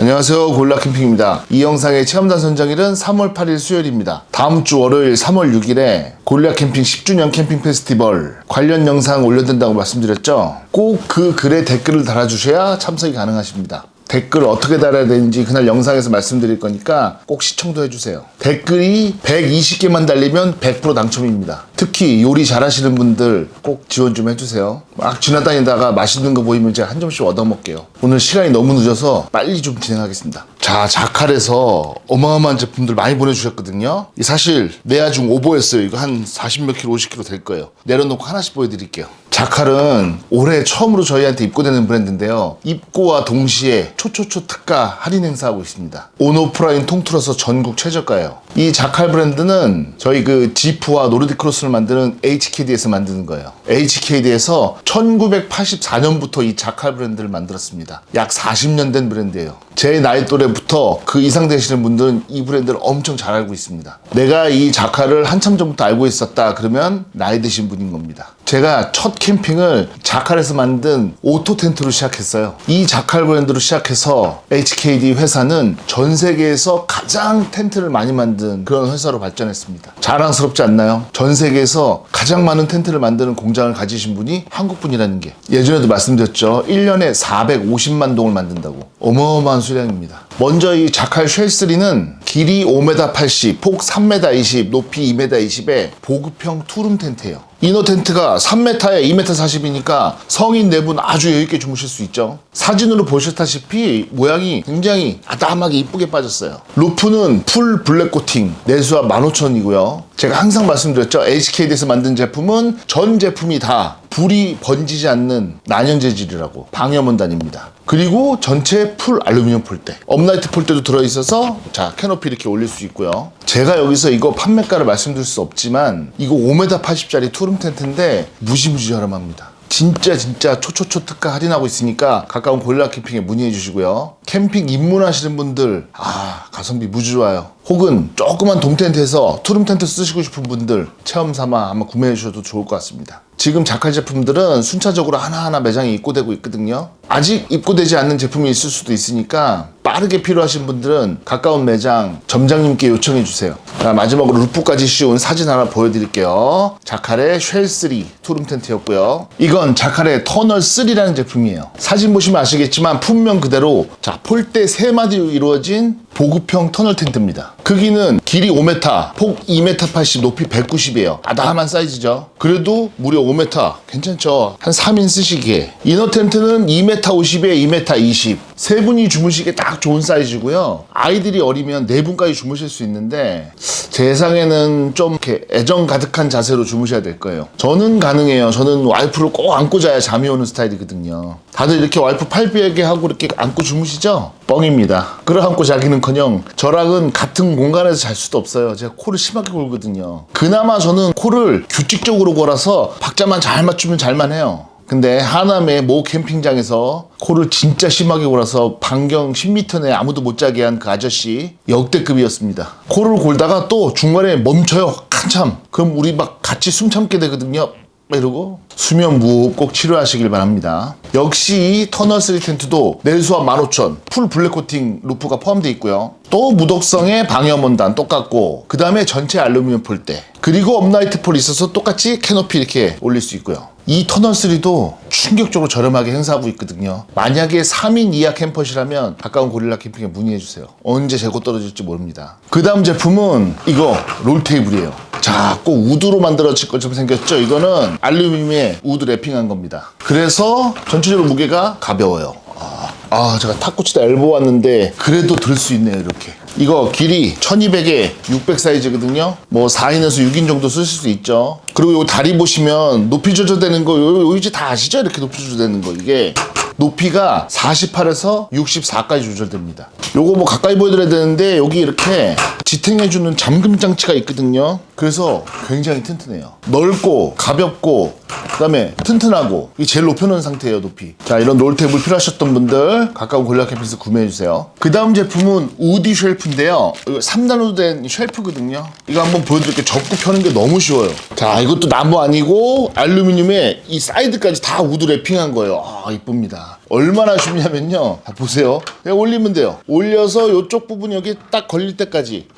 안녕하세요. 골라 캠핑입니다. 이 영상의 체험단 선정일은 3월 8일 수요일입니다. 다음 주 월요일 3월 6일에 골라 캠핑 10주년 캠핑 페스티벌 관련 영상 올려둔다고 말씀드렸죠? 꼭 그 글에 댓글을 달아주셔야 참석이 가능하십니다 댓글 어떻게 달아야 되는지 그날 영상에서 말씀드릴 거니까 꼭 시청도 해주세요. 댓글이 120개만 달리면 100% 당첨입니다. 특히 요리 잘하시는 분들 꼭 지원 좀 해주세요. 막 지나다니다가 맛있는 거 보이면 제가 한 점씩 얻어먹게요. 오늘 시간이 너무 늦어서 빨리 좀 진행하겠습니다. 자, 자칼에서 어마어마한 제품들 많이 보내주셨거든요. 이 사실 내야 중 오버였어요. 이거 한 40 몇 킬로, 50 킬로 될 거예요. 내려놓고 하나씩 보여드릴게요. 자칼은 올해 처음으로 저희한테 입고되는 브랜드인데요. 입고와 동시에 초초초 특가 할인 행사하고 있습니다. 온오프라인 통틀어서 전국 최저가예요. 이 자칼 브랜드는 저희 그 지프와 노르딕 크로스를 만드는 HKD에서 만드는 거예요. HKD에서 1984년부터 이 자칼 브랜드를 만들었습니다. 약 40년 된 브랜드예요. 제 나이 또래부터 그 이상 되시는 분들은 이 브랜드를 엄청 잘 알고 있습니다. 내가 이 자칼을 한참 전부터 알고 있었다 그러면 나이 드신 분인 겁니다. 제가 첫 캠핑을 자칼에서 만든 오토 텐트로 시작했어요. 이 자칼 브랜드로 시작해서 HKD 회사는 전 세계에서 가장 텐트를 많이 만든 그런 회사로 발전했습니다. 자랑스럽지 않나요? 전 세계에서 가장 많은 텐트를 만드는 공장을 가지신 분이 한국 분이라는 게 예전에도 말씀드렸죠. 1년에 450만 동을 만든다고. 어마어마한 수량입니다. 먼저 이 자칼 쉘3는 길이 5m 80, 폭 3m 20, 높이 2m 20의 보급형 투룸 텐트예요. 이너 텐트가 3m에 2m 40이니까 성인 네분 아주 여유있게 주무실 수 있죠. 사진으로 보셨다시피 모양이 굉장히 아담하게 이쁘게 빠졌어요. 루프는 풀 블랙 코팅, 내수압 15,000이고요. 제가 항상 말씀드렸죠. HKD에서 만든 제품은 전 제품이 다 불이 번지지 않는 난연 재질이라고 방염원단입니다. 그리고 전체 풀 알루미늄 폴대, 업라이트 폴대도 들어있어서 자 캐노피 이렇게 올릴 수 있고요. 제가 여기서 이거 판매가를 말씀드릴 수 없지만 이거 5m 80짜리 투룸 텐트인데 무지무지 저렴합니다. 진짜 진짜 초초초 특가 할인하고 있으니까 가까운 골라 캠핑에 문의해 주시고요. 캠핑 입문하시는 분들 아 가성비 무지 좋아요. 혹은 조그만 돔텐트에서 투룸 텐트 쓰시고 싶은 분들 체험 삼아 한번 구매해 주셔도 좋을 것 같습니다. 지금 자칼 제품들은 순차적으로 하나하나 매장에 입고되고 있거든요. 아직 입고되지 않는 제품이 있을 수도 있으니까 빠르게 필요하신 분들은 가까운 매장 점장님께 요청해 주세요. 자, 마지막으로 루프까지 씌운 사진 하나 보여드릴게요. 자칼의 쉘3 투룸 텐트였고요. 이건 자칼의 터널 3라는 제품이에요. 사진 보시면 아시겠지만 품명 그대로 자 폴대 3마디로 이루어진 보급형 터널 텐트입니다. 크기는 길이 5m, 폭 2m 80, 높이 190이에요. 아담한 사이즈죠. 그래도 무려 5m. 괜찮죠? 한 3인 쓰시기에. 이너 텐트는 2m 50에 2m 20. 세 분이 주무시기에 딱 좋은 사이즈고요. 아이들이 어리면 네 분까지 주무실 수 있는데 제 예상에는 좀 이렇게 애정 가득한 자세로 주무셔야 될 거예요. 저는 가능해요. 저는 와이프를 꼭 안고 자야 잠이 오는 스타일이거든요. 다들 이렇게 와이프 팔베개 하고 이렇게 안고 주무시죠? 뻥입니다. 끌어안고 자기는커녕 저랑은 같은 공간에서 잘 수도 없어요. 제가 코를 심하게 골거든요. 그나마 저는 코를 규칙적으로 골아서 박자만 잘 맞추면 잘만 해요. 근데 하남의 모 캠핑장에서 코를 진짜 심하게 골아서 반경 10m 내에 아무도 못 자게 한 그 아저씨 역대급이었습니다. 코를 골다가 또 중간에 멈춰요. 한참. 그럼 우리 막 같이 숨 참게 되거든요. 이러고 수면 무호흡 꼭 치료하시길 바랍니다. 역시 이 터널 3 텐트도 내수압 15,000, 풀 블랙 코팅 루프가 포함되어 있고요. 또 무독성의 방염원단 똑같고 그 다음에 전체 알루미늄 폴대 그리고 업라이트 폴이 있어서 똑같이 캐노피 이렇게 올릴 수 있고요. 이 터널 3도 충격적으로 저렴하게 행사하고 있거든요. 만약에 3인 이하 캠퍼시라면 가까운 고릴라 캠핑에 문의해주세요. 언제 재고 떨어질지 모릅니다. 그 다음 제품은 이거 롤 테이블이에요. 자, 꼭 우드로 만들어질 것처럼 생겼죠? 이거는 알루미늄에 우드 랩핑한 겁니다. 그래서 전체적으로 무게가 가벼워요. 아, 아, 제가 탁구치다 엘보 왔는데 그래도 들 수 있네요, 이렇게. 이거 길이 1200에 600 사이즈거든요. 뭐 4인에서 6인 정도 쓰실 수 있죠. 그리고 요 다리 보시면 높이 조절되는 거, 요, 요 이제 다 아시죠? 이렇게 높이 조절되는 거. 이게 높이가 48에서 64까지 조절됩니다. 요거 뭐 가까이 보여드려야 되는데 여기 이렇게 지탱해주는 잠금 장치가 있거든요. 그래서 굉장히 튼튼해요. 넓고 가볍고 그다음에 튼튼하고 이게 제일 높여놓은 상태예요 높이. 자 이런 롤테이블 필요하셨던 분들 가까운 골라 캠핑에서 구매해주세요. 그 다음 제품은 우디 쉘프인데요. 이거 3단으로 된 쉘프거든요. 이거 한번 보여드릴게요. 접고 펴는 게 너무 쉬워요. 자 이것도 나무 아니고 알루미늄에 이 사이드까지 다 우드 랩핑한 거예요. 아 이쁩니다. 얼마나 쉽냐면요. 자, 보세요. 그냥 올리면 돼요. 올려서 이쪽 부분 여기 딱 걸릴 때까지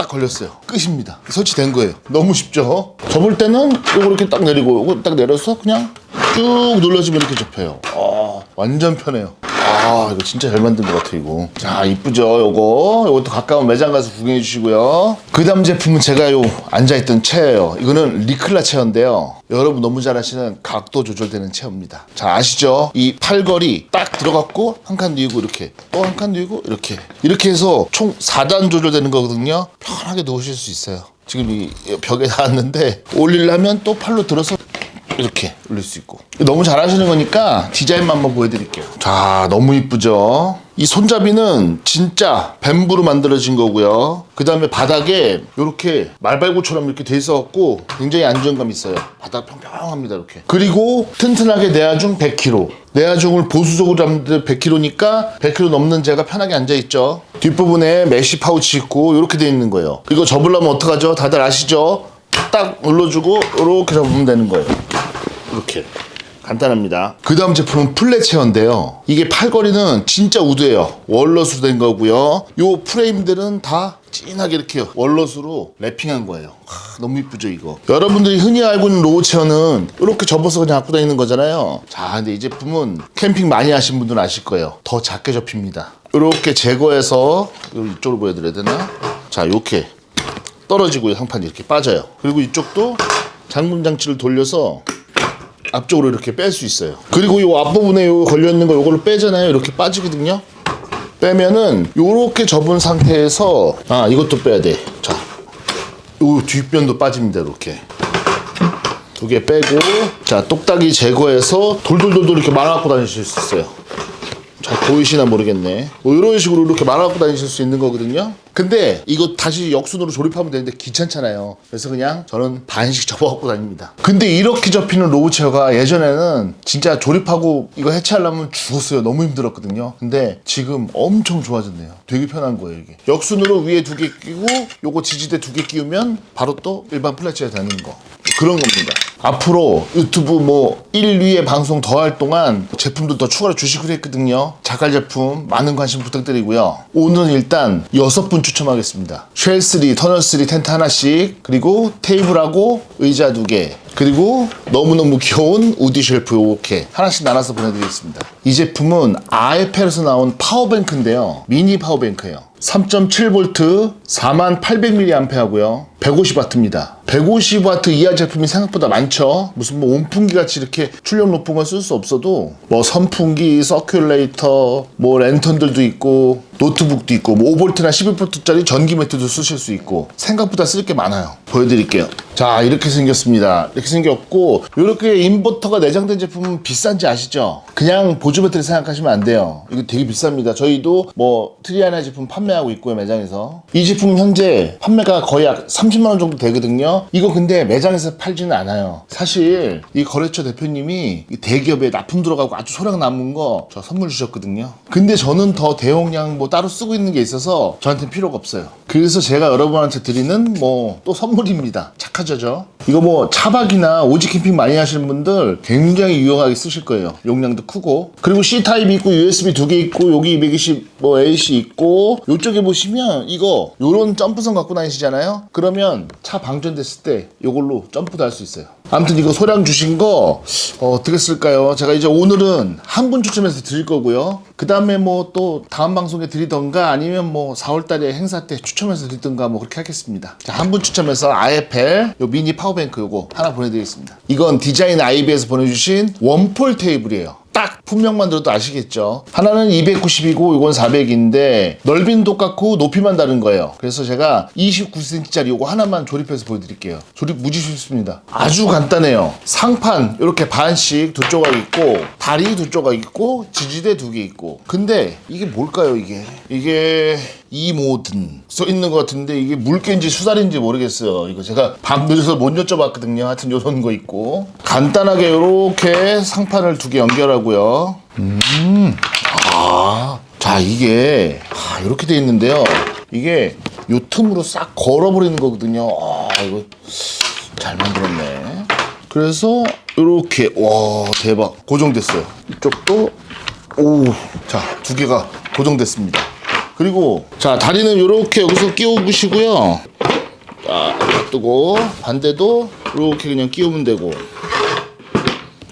딱 걸렸어요. 끝입니다. 설치된 거예요. 너무 쉽죠? 접을 때는 요거 이렇게 딱 내리고 요거 딱 내려서 그냥 쭉 눌러주면 이렇게 접혀요. 아, 완전 편해요. 아, 이거 진짜 잘 만든 것 같아, 이거. 자, 이쁘죠, 요거. 요것도 가까운 매장 가서 구경해 주시고요. 그 다음 제품은 제가 요 앉아있던 체예요. 이거는 리클라 체어인데요. 여러분 너무 잘 아시는 각도 조절되는 체어입니다. 자, 아시죠? 이 팔걸이 딱 들어갔고, 한 칸 누이고, 이렇게. 또 한 칸 누이고, 이렇게. 이렇게 해서 총 4단 조절되는 거거든요. 편하게 놓으실 수 있어요. 지금 이 벽에 닿았는데, 올리려면 또 팔로 들어서 이렇게 올릴 수 있고. 너무 잘하시는 거니까 디자인만 한번 보여드릴게요. 자 너무 이쁘죠? 이 손잡이는 진짜 뱀부로 만들어진 거고요. 그 다음에 바닥에 이렇게 말발굽처럼 이렇게 돼 있어갖고 굉장히 안정감 있어요. 바닥 평평합니다 이렇게. 그리고 튼튼하게 내아중 100kg 내아중을 보수적으로 잡는데 100kg니까 100kg 넘는 제가 편하게 앉아있죠. 뒷부분에 메쉬 파우치 있고 이렇게 돼 있는 거예요. 이거 접으려면 어떡하죠? 다들 아시죠 딱 눌러주고 이렇게 잡으면 되는 거예요 이렇게 간단합니다. 그 다음 제품은 플랫 체어인데요. 이게 팔걸이는 진짜 우드예요. 월넛으로 된 거고요. 요 프레임들은 다 진하게 이렇게 월넛으로 랩핑한 거예요. 하, 너무 이쁘죠 이거. 여러분들이 흔히 알고 있는 로우 체어는 이렇게 접어서 그냥 갖고 다니는 거잖아요. 자, 근데 이 제품은 캠핑 많이 하신 분들은 아실 거예요. 더 작게 접힙니다. 이렇게 제거해서 이쪽으로 보여드려야 되나? 자, 이렇게 떨어지고 상판이 이렇게 빠져요. 그리고 이쪽도 잠금 장치를 돌려서 앞쪽으로 이렇게 뺄 수 있어요. 그리고 이 앞부분에 요 걸려 있는 거 요거를 빼잖아요. 이렇게 빠지거든요. 빼면은 요렇게 접은 상태에서 아 이것도 빼야 돼. 자, 요 뒷변도 빠집니다. 이렇게 두 개 빼고 자 똑딱이 제거해서 돌돌돌돌 이렇게 말아갖고 다니실 수 있어요. 잘 보이시나 모르겠네. 뭐 이런 식으로 이렇게 말아갖고 다니실 수 있는 거거든요. 근데 이거 다시 역순으로 조립하면 되는데 귀찮잖아요. 그래서 그냥 저는 반씩 접어갖고 다닙니다. 근데 이렇게 접히는 로우체어가 예전에는 진짜 조립하고 이거 해체하려면 죽었어요. 너무 힘들었거든요. 근데 지금 엄청 좋아졌네요. 되게 편한 거예요, 이게. 역순으로 위에 두 개 끼고 요거 지지대 두 개 끼우면 바로 또 일반 플랫체어 되는 거. 그런 겁니다. 앞으로 유튜브 뭐 1, 2회 방송 더 할 동안 제품도 더 추가로 주시기로 했거든요. 자갈 제품 많은 관심 부탁드리고요. 오늘은 일단 여섯 분 추첨하겠습니다. 쉘3, 터널3 텐트 하나씩 그리고 테이블하고 의자 두 개. 그리고 너무너무 귀여운 우디 쉘프 요렇게 하나씩 나눠서 보내드리겠습니다. 이 제품은 아에펠에서 나온 파워뱅크인데요. 미니 파워뱅크예요. 3.7V 4800mAh고요. 150W입니다. 150W 이하 제품이 생각보다 많죠. 무슨 뭐 온풍기 같이 이렇게 출력 높은 건쓸수 없어도 뭐 선풍기, 서큘레이터, 뭐 랜턴들도 있고 노트북도 있고 뭐 5V나 11V짜리 전기 매트도 쓰실 수 있고 생각보다 쓸 게 많아요. 보여드릴게요. 자 이렇게 생겼습니다. 이렇게 생겼고 이렇게 인버터가 내장된 제품은 비싼지 아시죠? 그냥 보조 배터리 생각하시면 안 돼요. 이거 되게 비쌉니다. 저희도 뭐 트리아나 제품 판매하고 있고요 매장에서 이 제품 현재 판매가 거의 약 30만 원 정도 되거든요. 이거 근데 매장에서 팔지는 않아요. 사실 이 거래처 대표님이 이 대기업에 납품 들어가고 아주 소량 남은 거 저 선물 주셨거든요. 근데 저는 더 대용량 뭐 따로 쓰고 있는 게 있어서 저한테 필요가 없어요. 그래서 제가 여러분한테 드리는 뭐 또 선물입니다. 착하죠? 이거 뭐 차박이나 오지 캠핑 많이 하시는 분들 굉장히 유용하게 쓰실 거예요. 용량도 크고 그리고 C 타입 있고 USB 두 개 있고 여기 220 뭐 AC 있고 이쪽에 보시면 이거 요런 점프선 갖고 다니시잖아요. 그러면 차 방전됐 을 때 이걸로 점프도 할 수 있어요. 아무튼 이거 소량 주신 거 어, 어떻게 쓸까요? 제가 이제 오늘은 한 분 추첨해서 드릴 거고요. 그 다음에 뭐 또 다음 방송에 드리던가 아니면 뭐 4월달에 행사 때 추첨해서 드리던가 뭐 그렇게 하겠습니다. 자, 한분 추첨해서 아에펠 요 미니 파워뱅크 요거 하나 보내드리겠습니다. 이건 디자인 아이비에서 보내주신 원폴 테이블이에요. 딱 품명만 들어도 아시겠죠. 하나는 290이고 이건 400인데 넓이는 똑같고 높이만 다른 거예요. 그래서 제가 29cm짜리 이거 하나만 조립해서 보여드릴게요. 조립 무지 쉽습니다. 아주 간단해요. 상판 이렇게 반씩 두 조각 있고 다리 두 조각 있고 지지대 두 개 있고 근데 이게 뭘까요 이게 이게 이모든 써 있는 것 같은데 이게 물개인지 수달인지 모르겠어요. 이거 제가 밤 늦어서 못 여쭤봤거든요. 하여튼 요런 거 있고 간단하게 이렇게 상판을 두 개 연결하고요. 음, 아, 자 이게 아, 이렇게 돼 있는데요. 이게 요 틈으로 싹 걸어버리는 거거든요. 아 이거 잘 만들었네. 그래서 이렇게 와 대박 고정됐어요. 이쪽도 오 자 두 개가 고정됐습니다. 그리고 자 다리는 이렇게 여기서 끼우시고요. 자 놔두고 반대도 이렇게 그냥 끼우면 되고.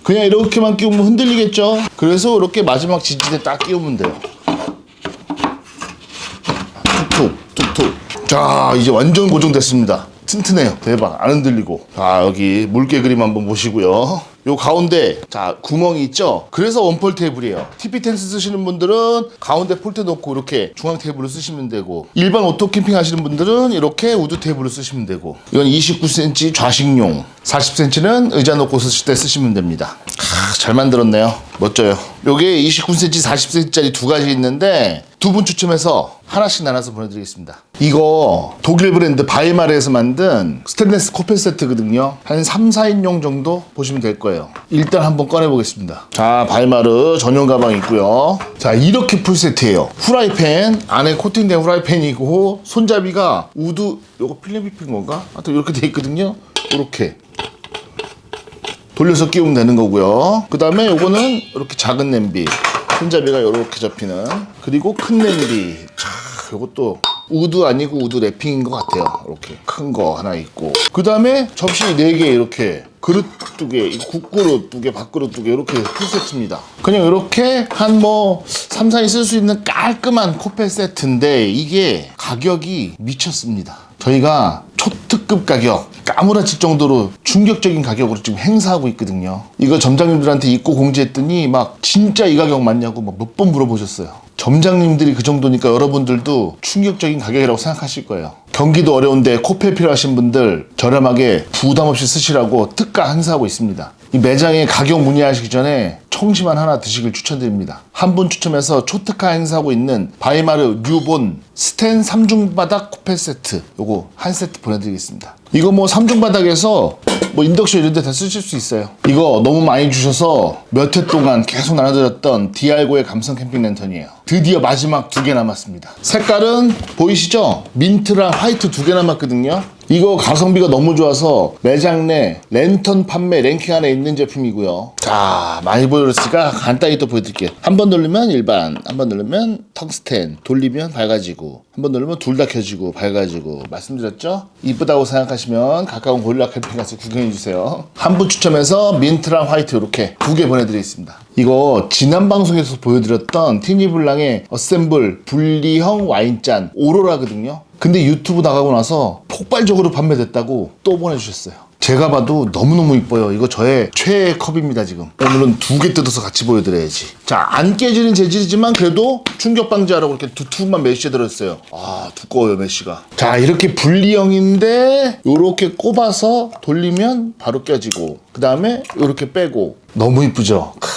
그냥 이렇게만 끼우면 흔들리겠죠. 그래서 이렇게 마지막 지지대 딱 끼우면 돼요. 툭툭 툭툭. 자 이제 완전 고정됐습니다. 튼튼해요. 대박. 안 흔들리고. 자 여기 물개 그림 한번 보시고요 요 가운데 자 구멍이 있죠? 그래서 원폴 테이블이에요. TP 텐스 쓰시는 분들은 가운데 폴대 놓고 이렇게 중앙 테이블을 쓰시면 되고 일반 오토 캠핑 하시는 분들은 이렇게 우드 테이블을 쓰시면 되고 이건 29cm 좌식용 40cm는 의자 놓고 쓰실 때 쓰시면 됩니다. 아, 잘 만들었네요. 멋져요. 요게 29cm 40cm짜리 두 가지 있는데 두 분 추첨해서 하나씩 나눠서 보내드리겠습니다. 이거 독일 브랜드 바이마르에서 만든 스테인레스 코펠 세트거든요. 한 3, 4인용 정도 보시면 될 거예요. 일단 한번 꺼내보겠습니다. 자, 바이마르 전용 가방 있고요. 자, 이렇게 풀 세트예요. 후라이팬, 안에 코팅된 후라이팬이고 손잡이가 우드, 요거 필름 입힌 건가? 하여튼 이렇게 돼 있거든요. 이렇게. 돌려서 끼우면 되는 거고요. 그 다음에 요거는 이렇게 작은 냄비. 손잡이가 이렇게 잡히는. 그리고 큰 냄비. 자, 요것도 우드 아니고 우드 랩핑인 것 같아요. 이렇게 큰 거 하나 있고. 그 다음에 접시 4개 이렇게. 그릇 두 개, 국그릇 두 개, 밥그릇 두 개, 이렇게 풀세트입니다. 그냥 이렇게 한 뭐, 3, 4인 쓸수 있는 깔끔한 코펠 세트인데, 이게 가격이 미쳤습니다. 저희가 초 특급 가격, 까무라칠 정도로 충격적인 가격으로 지금 행사하고 있거든요. 이거 점장님들한테 입고 공지했더니 막 진짜 이 가격 맞냐고 막몇번 물어보셨어요. 점장님들이 그 정도니까 여러분들도 충격적인 가격이라고 생각하실 거예요. 경기도 어려운데 코펠 필요하신 분들 저렴하게 부담 없이 쓰시라고 특가 행사하고 있습니다. 이 매장에 가격 문의하시기 전에 청심환 하나 드시길 추천드립니다. 한 분 추첨해서 초특가 행사하고 있는 바이마르 뉴본 스텐 3중 바닥 코펠 세트 요거 한 세트 보내드리겠습니다. 이거 뭐 3중 바닥에서 뭐 인덕션 이런 데 다 쓰실 수 있어요. 이거 너무 많이 주셔서 몇회 동안 계속 나눠드렸던 디알고의 감성 캠핑 랜턴이에요. 드디어 마지막 두 개 남았습니다. 색깔은 보이시죠? 민트랑 화이트 두 개 남았거든요. 이거 가성비가 너무 좋아서 매장 내 랜턴 판매 랭킹 안에 있는 제품이고요. 자, 많이 보여줬으니까 간단히 또 보여드릴게요. 한 번 누르면 일반, 한 번 누르면 텅스텐, 돌리면 밝아지고, 한 번 누르면 둘 다 켜지고, 밝아지고, 말씀드렸죠? 이쁘다고 생각하시면 가까운 고릴라 캠핑 가서 구경해주세요. 한 분 추첨해서 민트랑 화이트 이렇게 두 개 보내드리겠습니다. 이거 지난 방송에서 보여드렸던 티니블랑의 어셈블 분리형 와인잔 오로라거든요. 근데 유튜브 나가고 나서 폭발적으로 판매됐다고 또 보내주셨어요. 제가 봐도 너무너무 이뻐요. 이거 저의 최애 컵입니다, 지금. 오늘은 두 개 뜯어서 같이 보여드려야지. 자, 안 깨지는 재질이지만 그래도 충격 방지하라고 이렇게 두툼한 메쉬 들어있어요. 아, 두꺼워요, 메쉬가. 자, 이렇게 분리형인데, 이렇게 꼽아서 돌리면 바로 껴지고, 그 다음에 이렇게 빼고. 너무 이쁘죠? 크.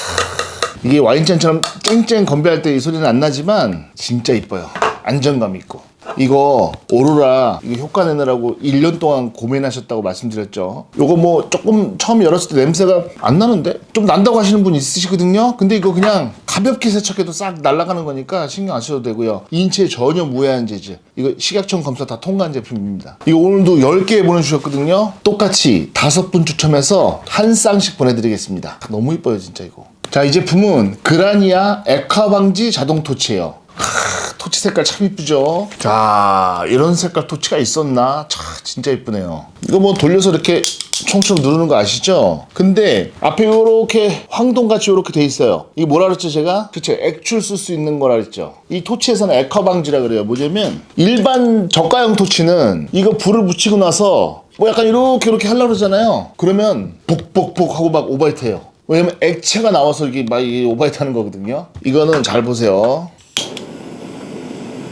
이게 와인잔처럼 쨍쨍 건배할 때 이 소리는 안 나지만, 진짜 이뻐요. 안정감 있고. 이거 오로라 이거 효과 내느라고 1년 동안 고민하셨다고 말씀드렸죠. 요거 뭐 조금 처음 열었을 때 냄새가 안 나는데 좀 난다고 하시는 분 있으시거든요. 근데 이거 그냥 가볍게 세척해도 싹 날아가는 거니까 신경 안 써도 되고요. 인체에 전혀 무해한 재질. 이거 식약청 검사 다 통과한 제품입니다. 이거 오늘도 10개 보내주셨거든요. 똑같이 다섯 분 추첨해서 한 쌍씩 보내드리겠습니다. 너무 이뻐요 진짜 이거. 자 이 제품은 그라니아 액화 방지 자동 토치예요. 하, 토치 색깔 참 이쁘죠? 자, 이런 색깔 토치가 있었나? 참, 진짜 이쁘네요. 이거 뭐 돌려서 이렇게 총총 누르는 거 아시죠? 근데 앞에 요렇게 황동같이 요렇게 돼 있어요. 이게 뭐라 그랬죠, 제가? 그쵸, 액출 쓸 수 있는 거라 그랬죠. 이 토치에서는 액화 방지라 그래요. 뭐냐면, 일반 저가형 토치는 이거 불을 붙이고 나서 뭐 약간 이렇게 이렇게 하려고 그러잖아요. 그러면 복복복 하고 막 오바이트 해요. 왜냐면 액체가 나와서 이게 막 오바이트 하는 거거든요. 이거는 잘 보세요.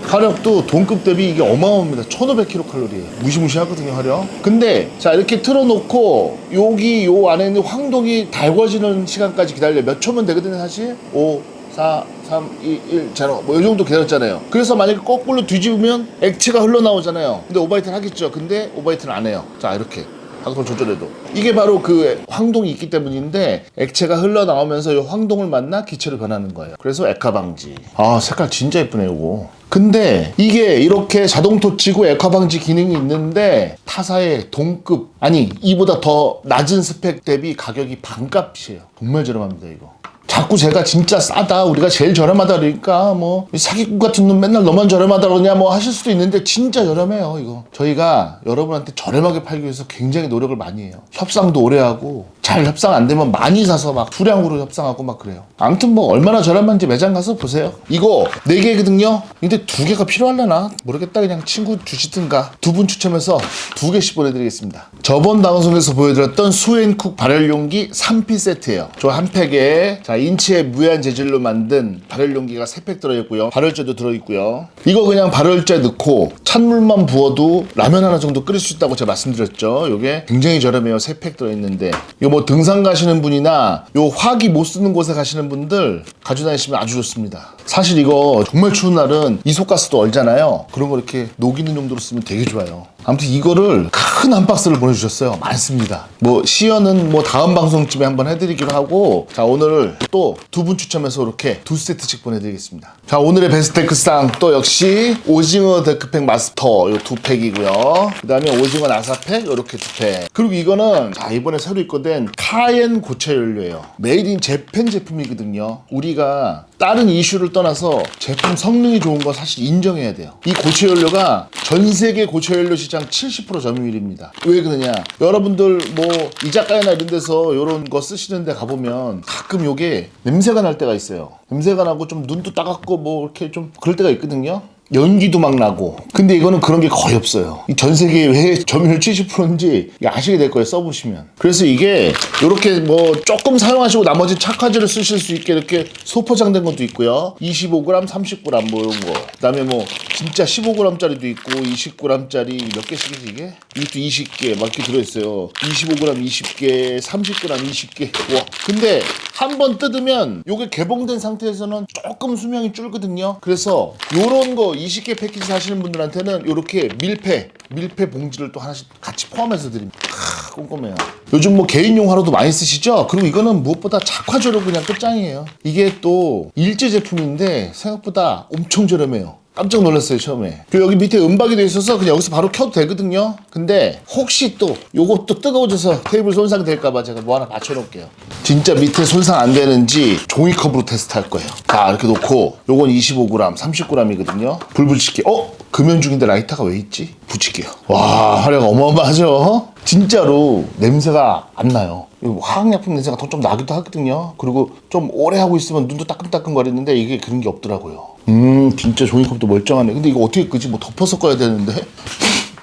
화력도 동급 대비 이게 어마어마합니다. 1500kcal이에요. 무시무시하거든요, 화력. 근데 자 이렇게 틀어놓고 여기 요 안에 있는 황동이 달궈지는 시간까지 기다려 몇 초면 되거든요, 사실. 5, 4, 3, 2, 1, 0. 뭐이 정도 계렸잖아요. 그래서 만약에 거꾸로 뒤집으면 액체가 흘러나오잖아요. 근데 오바이트를 하겠죠. 근데 오바이트는 안 해요. 자, 이렇게. 방송 조절해도 이게 바로 그 황동이 있기 때문인데 액체가 흘러나오면서 이 황동을 만나 기체로 변하는 거예요 그래서 액화 방지 아 색깔 진짜 예쁘네 요거 근데 이게 이렇게 자동 토치고 액화 방지 기능이 있는데 타사의 동급 아니 이보다 더 낮은 스펙 대비 가격이 반값이에요. 정말 저렴합니다 이거. 자꾸 제가 진짜 싸다. 우리가 제일 저렴하다 그러니까 뭐이 사기꾼 같은 놈 맨날 너만 저렴하다 그러냐 뭐 하실 수도 있는데 진짜 저렴해요 이거. 저희가 여러분한테 저렴하게 팔기 위해서 굉장히 노력을 많이 해요. 협상도 오래 하고 잘 협상 안 되면 많이 사서 막 수량으로 협상하고 막 그래요. 아무튼 뭐 얼마나 저렴한지 매장 가서 보세요. 이거 4개거든요. 근데 두 개가 필요할려나? 모르겠다. 그냥 친구 주시든가. 두 분 추첨해서 두 개씩 보내드리겠습니다. 저번 방송에서 보여드렸던 수앤쿡 발열용기 3피 세트예요. 저 한 팩에 자 인체의 무해한 재질로 만든 발열용기가 3팩 들어있고요. 발열제도 들어있고요. 이거 그냥 발열제 넣고 찬물만 부어도 라면 하나 정도 끓일 수 있다고 제가 말씀드렸죠. 요게 굉장히 저렴해요. 3팩 들어있는데. 이거 뭐 등산 가시는 분이나 요 화기 못 쓰는 곳에 가시는 분들 가지고 다니시면 아주 좋습니다. 사실 이거 정말 추운 날은 이소가스도 얼잖아요. 그런 거 이렇게 녹이는 용도로 쓰면 되게 좋아요. 아무튼 이거를 큰 한 박스를 보내주셨어요. 많습니다. 뭐 시연은 뭐 다음 방송쯤에 한번 해드리기로 하고 자 오늘 또 두 분 추첨해서 이렇게 두 세트씩 보내드리겠습니다. 자 오늘의 베스트 테크상 또 역시 오징어 데크팩 마스터 요 두 팩이고요. 그 다음에 오징어 나사팩 요렇게 두 팩. 그리고 이거는 자 이번에 새로 입고된 카엔 고체 연료예요. 메이드 인 재팬 제품이거든요. 우리가 다른 이슈를 떠나서 제품 성능이 좋은 거 사실 인정해야 돼요. 이 고체 연료가 전 세계 고체 연료 시장 70% 점유율입니다 왜 그러냐? 여러분들 뭐 이자카야나 이런 데서 이런 거 쓰시는 데 가보면 가끔 요게 냄새가 날 때가 있어요. 냄새가 나고 좀 눈도 따갑고 뭐 이렇게 좀 그럴 때가 있거든요 연기도 막 나고. 근데 이거는 그런 게 거의 없어요. 이전 세계 왜 점유율 70%인지 아시게 될 거예요 써보시면. 그래서 이게 이렇게 뭐 조금 사용하시고 나머지 착화제를 쓰실 수 있게 이렇게 소포장된 것도 있고요. 25g 30g 뭐 이런 거그 다음에 뭐 진짜 15g짜리도 있고 20g짜리 몇 개씩이지 이게? 이것도 20개 막 이렇게 들어있어요. 25g 20개 30g 20개. 와. 근데 한 번 뜯으면 요게 개봉된 상태에서는 조금 수명이 줄거든요. 그래서 요런 거 20개 패키지 사시는 분들한테는 요렇게 밀폐 밀폐 봉지를 또 하나씩 같이 포함해서 드립니다. 크, 꼼꼼해요. 요즘 뭐 개인용 화로도 많이 쓰시죠? 그리고 이거는 무엇보다 착화제로 그냥 끝장이에요. 이게 또 일제 제품인데 생각보다 엄청 저렴해요 깜짝 놀랐어요 처음에. 그리고 여기 밑에 은박이 돼 있어서 그냥 여기서 바로 켜도 되거든요. 근데 혹시 또 요것도 뜨거워져서 테이블 손상 될까봐 제가 뭐 하나 맞춰 놓을게요. 진짜 밑에 손상 안 되는지 종이컵으로 테스트 할 거예요. 자 이렇게 놓고 요건 25g 30g이거든요. 불 붙일게 어? 금연 중인데 라이터가 왜 있지? 붙일게요. 와 화력 어마어마하죠? 진짜로 냄새가 안 나요. 화학약품 냄새가 더 좀 나기도 하거든요. 그리고 좀 오래 하고 있으면 눈도 따끔따끔 거리는데 이게 그런 게 없더라고요. 음 진짜 종이컵도 멀쩡하네. 근데 이거 어떻게 끄지? 뭐 덮어서 꺼야 되는데?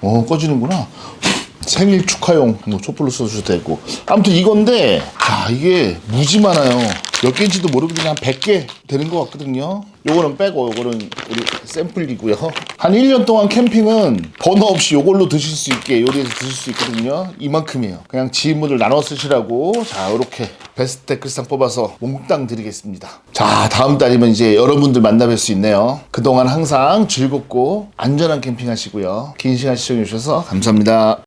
어 꺼지는구나. 생일 축하용 뭐 촛불로 써주셔도 되고. 아무튼 이건데 자 이게 무지 많아요 몇 개인지도 모르고 그냥 한 100개 되는 것 같거든요. 요거는 빼고 요거는 우리 샘플이고요. 한 1년 동안 캠핑은 번호 없이 요걸로 드실 수 있게 요리해서 드실 수 있거든요. 이만큼이에요. 그냥 지인분들 나눠 쓰시라고. 자 요렇게 베스트 댓글상 뽑아서 몽땅 드리겠습니다. 자 다음 달이면 이제 여러분들 만나뵐 수 있네요. 그동안 항상 즐겁고 안전한 캠핑 하시고요. 긴 시간 시청해 주셔서 감사합니다